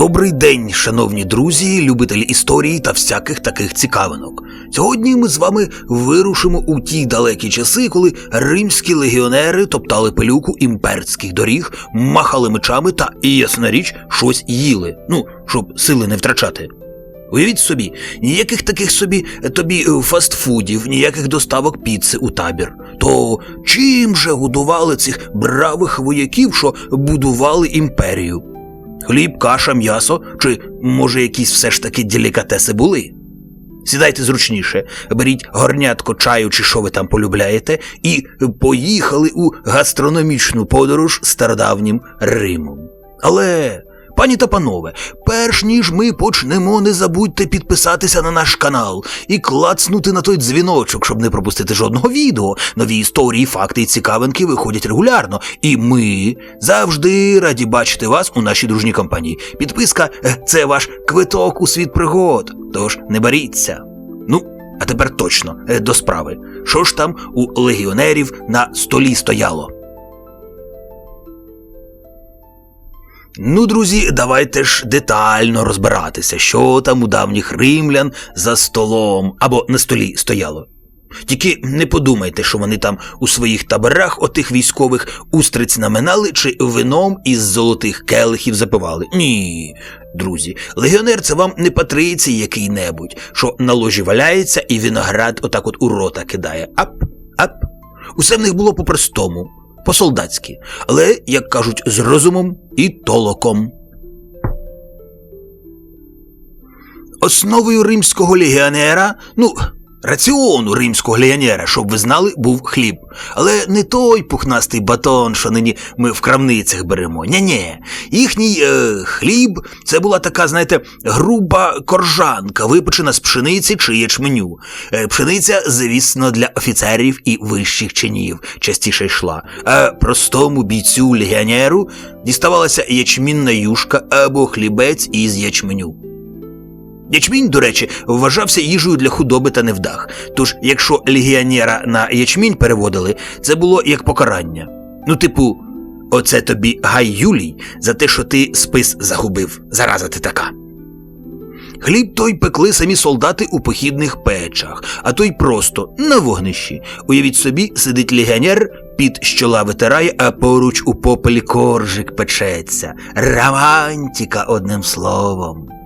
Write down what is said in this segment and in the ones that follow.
Добрий день, шановні друзі, любителі історії та всяких таких цікавинок. Сьогодні ми з вами вирушимо у ті далекі часи, коли римські легіонери топтали пилюку імперських доріг, махали мечами та, і ясна річ, щось їли. Ну, щоб сили не втрачати. Уявіть собі, ніяких таких собі е, тобі е, фастфудів, ніяких доставок піци у табір. То чим же годували цих бравих вояків, що будували імперію? Хліб, каша, м'ясо, чи, може, якісь все ж таки делікатеси були? Сідайте зручніше, беріть горнятко чаю чи що ви там полюбляєте, і поїхали у гастрономічну подорож стародавнім Римом. Але, пані та панове, перш ніж ми почнемо, не забудьте підписатися на наш канал і клацнути на той дзвіночок, щоб не пропустити жодного відео. Нові історії, факти і цікавинки виходять регулярно, і ми завжди раді бачити вас у нашій дружній компанії. Підписка е, це ваш квиток у світ пригод. Тож не боріться. Ну, а тепер точно е, до справи. Що ж там у легіонерів на столі стояло? Ну, друзі, давайте ж детально розбиратися, що там у давніх римлян за столом або на столі стояло. Тільки не подумайте, що вони там у своїх таборах отих військових устриць наминали чи вином із золотих келихів запивали. Ні, друзі, легіонер це вам не патрицій який-небудь, що на ложі валяється і виноград отак от у рота кидає. Ап, ап. Усе в них було по-простому, по-солдатськи, але, як кажуть, з розумом і толоком. Основою римського легіонера, ну, раціону римського легіонера, щоб ви знали, був хліб. Але не той пухнастий батон, що нині ми в крамницях беремо. Ні-ні. Їхній е, хліб це була така, знаєте, груба коржанка, випечена з пшениці чи ячменю. Е, пшениця, звісно, для офіцерів і вищих чинів частіше йшла. А простому бійцю легіонеру діставалася ячмінна юшка або хлібець із ячменю. Ячмінь, до речі, вважався їжею для худоби та невдах. Тож, якщо легіонера на ячмінь переводили, це було як покарання. Ну, типу, оце тобі гай Юлій за те, що ти спис загубив. Зараза ти така. Хліб той пекли самі солдати у похідних печах, а той просто на вогнищі. Уявіть собі, сидить легіонер, під щола витирає, а поруч у попелі коржик печеться. Романтика, одним словом.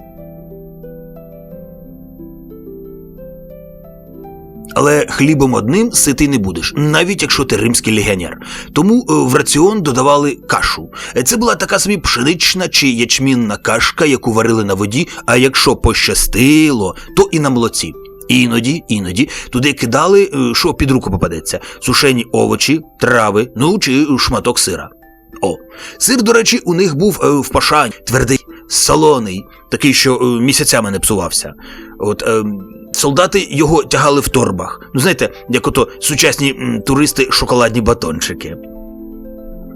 Але хлібом одним ситий не будеш, навіть якщо ти римський легіонер. Тому е, в раціон додавали кашу. Це була така собі пшенична чи ячмінна кашка, яку варили на воді, а якщо пощастило, то і на молоці. Іноді, іноді туди кидали, е, що під руку попадеться: сушені овочі, трави, ну чи шматок сира. О, сир, до речі, у них був е, в пашань, твердий, солоний, такий, що е, місяцями не псувався. От е, солдати його тягали в торбах. Ну, знаєте, як ото сучасні м, туристи шоколадні батончики.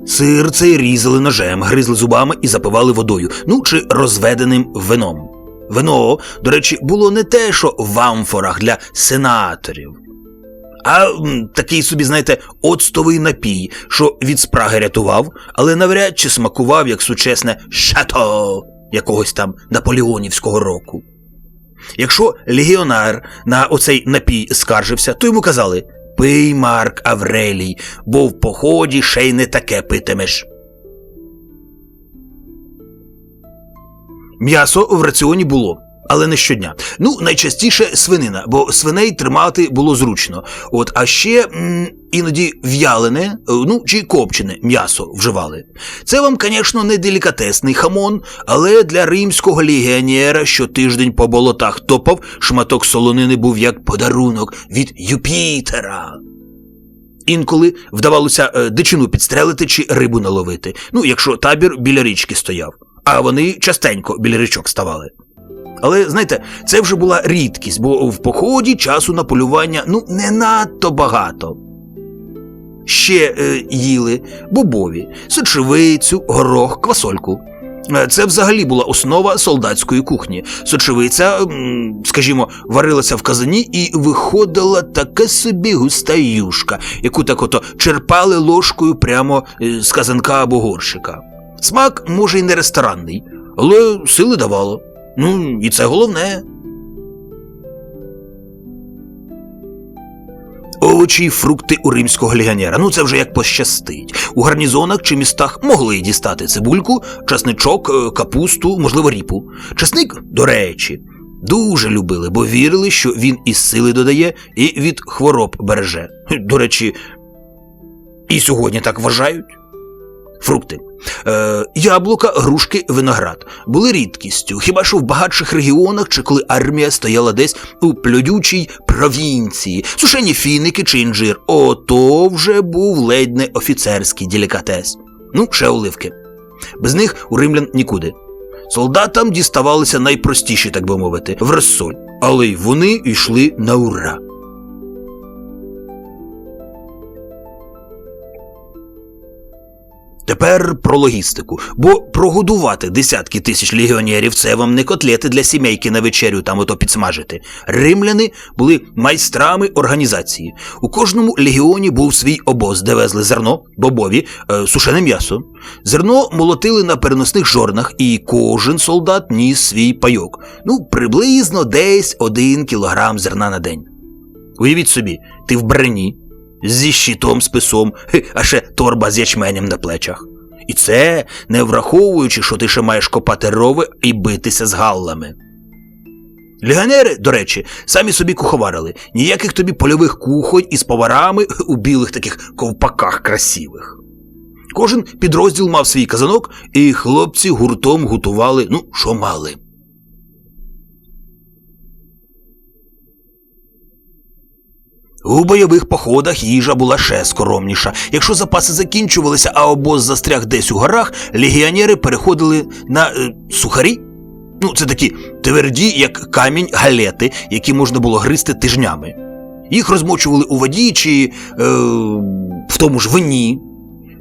Сир цей різали ножем, гризли зубами і запивали водою, ну чи розведеним вином. Вино, до речі, було не те, що в амфорах для сенаторів, а м, такий собі, знаєте, оцтовий напій, що від спраги рятував, але навряд чи смакував як сучасне шато якогось там наполеонівського року. Якщо легіонар на оцей напій скаржився, то йому казали Пий, Марк Аврелій, бо в поході ще й не таке питимеш. М'ясо в раціоні було, але не щодня. Ну, найчастіше свинина, бо свиней тримати було зручно. От, а ще м, іноді в'ялене, е, ну чи копчене м'ясо вживали. Це вам, звісно, не делікатесний хамон, але для римського легіонера, що тиждень по болотах топав, шматок солонини був як подарунок від Юпітера. Інколи вдавалося е, дичину підстрелити чи рибу наловити, ну, якщо табір біля річки стояв, а вони частенько біля річок ставали. Але знаєте, це вже була рідкість, бо в поході часу на полювання ну не надто багато. Ще е, їли бобові, сочевицю, горох, квасольку. Е, Це взагалі була основа солдатської кухні. Сочевиця, скажімо, варилася в казані і виходила така собі густа юшка, яку так ото черпали ложкою прямо е, з казанка або горщика. Смак, може, й не ресторанний, але сили давало. Ну, і це головне. Овочі й фрукти у римського легіонера. Ну це вже як пощастить. У гарнізонах чи містах могли дістати цибульку, часничок, е, капусту, можливо, ріпу. Часник, до речі, дуже любили, бо вірили, що він і сили додає, і від хвороб береже. До речі, і сьогодні так вважають. Фрукти. Е, яблука, грушки, виноград були рідкістю, хіба що в багатших регіонах чи коли армія стояла десь у плюдючій провінції, сушені фіники чи інжир. Ото вже був ледь не офіцерський делікатес. Ну, ще оливки. Без них у римлян нікуди. Солдатам діставалися найпростіші, так би мовити, в розсоль, але й вони йшли на ура. Тепер про логістику, бо прогодувати десятки тисяч легіонерів це вам не котлети для сімейки на вечерю там ото підсмажити. Римляни були майстрами організації. У кожному легіоні був свій обоз, де везли зерно, бобові, е, сушене м'ясо. Зерно молотили на переносних жорнах, і кожен солдат ніс свій пайок. Ну, приблизно десь один кілограм зерна на день. Уявіть собі, ти в броні, зі щитом, списом, а ще торба з ячменем на плечах. І це не враховуючи, що ти ще маєш копати рови і битися з галлами. Легіонери, до речі, самі собі куховарили, ніяких тобі польових кухонь із поварами у білих таких ковпаках красивих. Кожен підрозділ мав свій казанок, і хлопці гуртом готували, ну, що мали. У бойових походах їжа була ще скоромніша. Якщо запаси закінчувалися, а обоз застряг десь у горах, легіонери переходили на е, сухарі. Ну, це такі тверді, як камінь галети, які можна було гризти тижнями. Їх розмочували у воді чи е, в тому ж вині,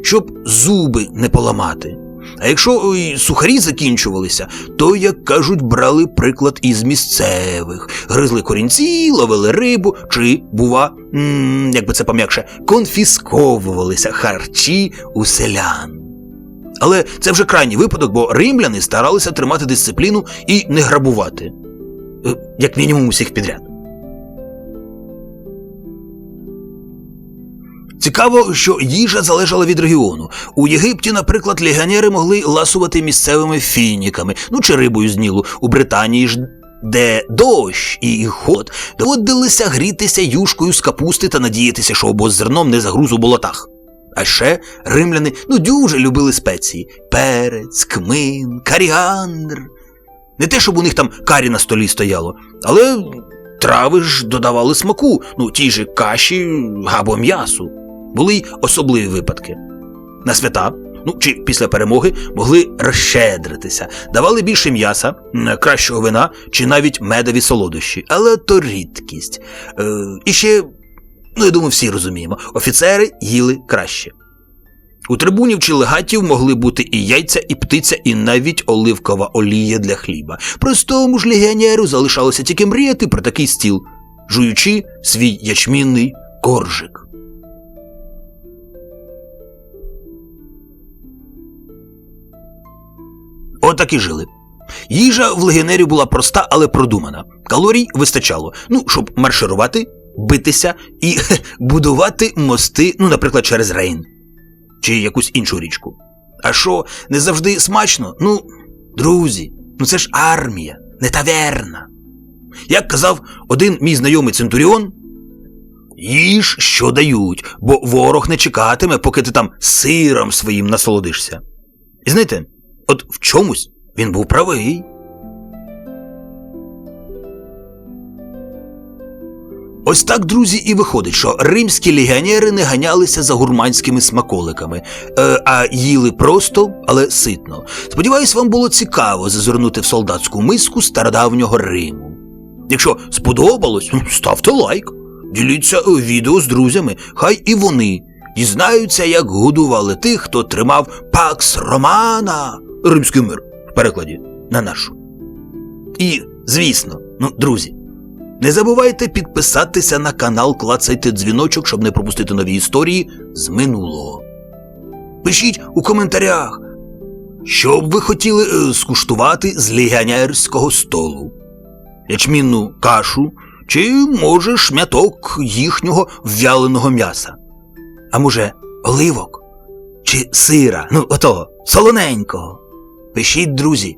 щоб зуби не поламати. А якщо ой, сухарі закінчувалися, то, як кажуть, брали приклад із місцевих, гризли корінці, ловили рибу, чи, бува, м, як би це пом'якше, конфісковувалися харчі у селян. Але це вже крайній випадок, бо римляни старалися тримати дисципліну і не грабувати, Е, як мінімум усіх підряд. Цікаво, що їжа залежала від регіону. У Єгипті, наприклад, легіонери могли ласувати місцевими фініками, ну чи рибою з Нілу. У Британії ж, де дощ і ход, доводилося грітися юшкою з капусти та надіятися, що обоз зерном не загруз у болотах. А ще римляни ну дуже любили спеції: перець, кмин, каріандр. Не те, щоб у них там карі на столі стояло, але трави ж додавали смаку, ну тій же каші або м'ясу. Були й особливі випадки. На свята, ну чи після перемоги, могли розщедритися, давали більше м'яса, кращого вина чи навіть медові солодощі, але то рідкість. Е, і ще, ну я думаю, всі розуміємо, офіцери їли краще. У трибунів чи легатів могли бути і яйця, і птиця, і навіть оливкова олія для хліба. Простому ж легіонеру залишалося тільки мріяти про такий стіл, жуючи свій ячмінний коржик. Отак і жили. Їжа в легіонерів була проста, але продумана. Калорій вистачало, ну, щоб марширувати, битися і хе, будувати мости, ну, наприклад, через Рейн чи якусь іншу річку. А що, не завжди смачно? Ну, друзі, ну це ж армія, не таверна. Як казав один мій знайомий Центуріон, їж, що дають, бо ворог не чекатиме, поки ти там сиром своїм насолодишся. І знаєте, от в чомусь він був правий. Ось так, друзі, і виходить, що римські легіонери не ганялися за гурманськими смаколиками, е, а їли просто, але ситно. Сподіваюсь, вам було цікаво зазирнути в солдатську миску стародавнього Риму. Якщо сподобалось, ставте лайк, діліться відео з друзями, хай і вони дізнаються, як годували тих, хто тримав Пакс Романа, римський мир в перекладі на нашу. І, звісно, ну, друзі, не забувайте підписатися на канал, клацайте дзвіночок, щоб не пропустити нові історії з минулого. Пишіть у коментарях, Що б ви хотіли е, скуштувати з легіонерського столу? Ячмінну кашу чи, може, шмяток їхнього в'яленого м'яса? А може, оливок? Чи сира? Ну, отого, солоненького. Пишіть, друзі,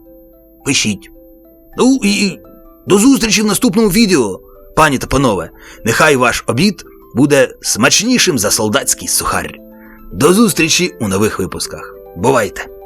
пишіть. Ну і до зустрічі в наступному відео, пані та панове. Нехай ваш обід буде смачнішим за солдатський сухар. До зустрічі у нових випусках. Бувайте!